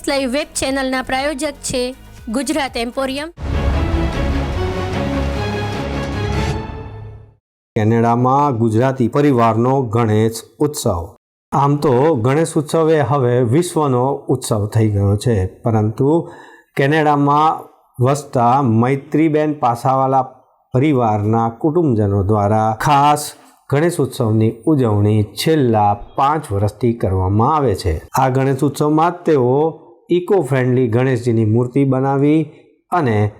S live web ચેનલના પ્રાયોજક છે Gujarat emporium. કેનેડામાં ગુજરાતી પરિવારનો ગણેશ ઉત્સવ. આમ તો ગણેશ ઉત્સવ એ હવે વિશ્વનો ઉત્સવ થઈ ગયો છે, પરંતુ કેનેડામાં વસતા મૈત્રીબેન પાસાવાલા પરિવારના કુટુંબજનો દ્વારા ખાસ ગણેશ ઉત્સવની ઉજવણી છેલ્લા પાંચ વર્ષથી કરવામાં આવે છે. આ ગણેશ ઉત્સવમાં તેઓ ઇકો ફ્રેન્ડલી ગણેશજીની મૂર્તિ બનાવી અને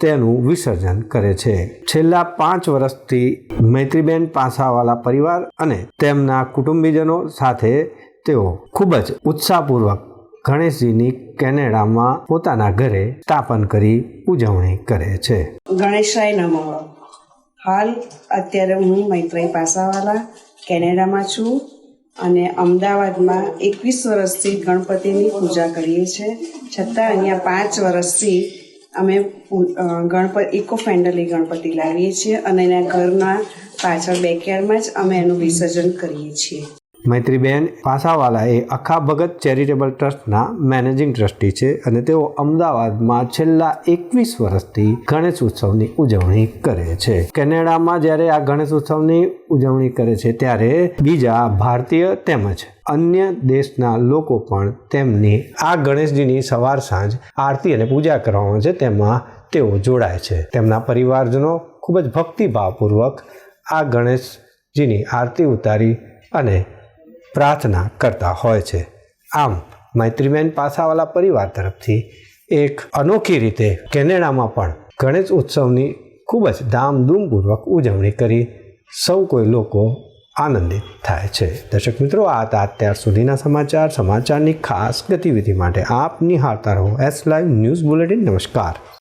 તેનું વિસર્જન કરે છે. છેલ્લા પાંચ વર્ષથી મૈત્રીબેન પાસાવાલા પરિવાર અને તેમના કુટુંબીજનો સાથે તેઓ ખૂબ જ ઉત્સાહપૂર્વક ગણેશજીની કેનેડામાં પોતાના ઘરે સ્થાપન કરી ઉજવણી કરે છે. ગણેશાય નમો. હાલ અત્યારે હું મૈત્રી પાસાવાલા કેનેડામાં છું. અને અમદાવાદમાં એકવીસ વર્ષથી ગણપતિની પૂજા કરીએ છીએ. છતાં અહીંયા પાંચ વર્ષથી અમે ગણપતિ ઇકો ફ્રેન્ડલી ગણપતિ લાવીએ છીએ અને એના ઘરના પાછળ બેકયાર્ડમાં જ અમે એનું વિસર્જન કરીએ છીએ. મૈત્રીબેન પાસાવાલા એ અખા ભગત ચેરિટેબલ ટ્રસ્ટના મેનેજિંગ ટ્રસ્ટી છે અને તેઓ અમદાવાદમાં છેલ્લા એકવીસ વર્ષથી ગણેશ ઉત્સવની ઉજવણી કરે છે. કેનેડામાં જ્યારે આ ગણેશ ઉત્સવની ઉજવણી કરે છે ત્યારે બીજા ભારતીય તેમજ અન્ય દેશના લોકો પણ તેમની આ ગણેશજીની સવાર સાંજ આરતી અને પૂજા કરવામાં છે તેમાં તેઓ જોડાય છે. તેમના પરિવારજનો ખૂબ જ ભક્તિભાવપૂર્વક આ ગણેશજીની આરતી ઉતારી અને પ્રાર્થના કરતા હોય છે. આમ, મૈત્રીબેન પાસાવાલા પરિવાર તરફથી એક અનોખી રીતે કેનેડામાં પણ ગણેશ ઉત્સવની ખૂબ જ ધામધૂમપૂર્વક ઉજવણી કરી સૌ કોઈ લોકો આનંદિત થાય છે. દર્શક મિત્રો, આ હતા અત્યાર સુધીના સમાચાર. સમાચારની ખાસ ગતિવિધિ માટે આપ નિહાળતા રહો એસ લાઈવ ન્યૂઝ બુલેટિન નમસ્કાર.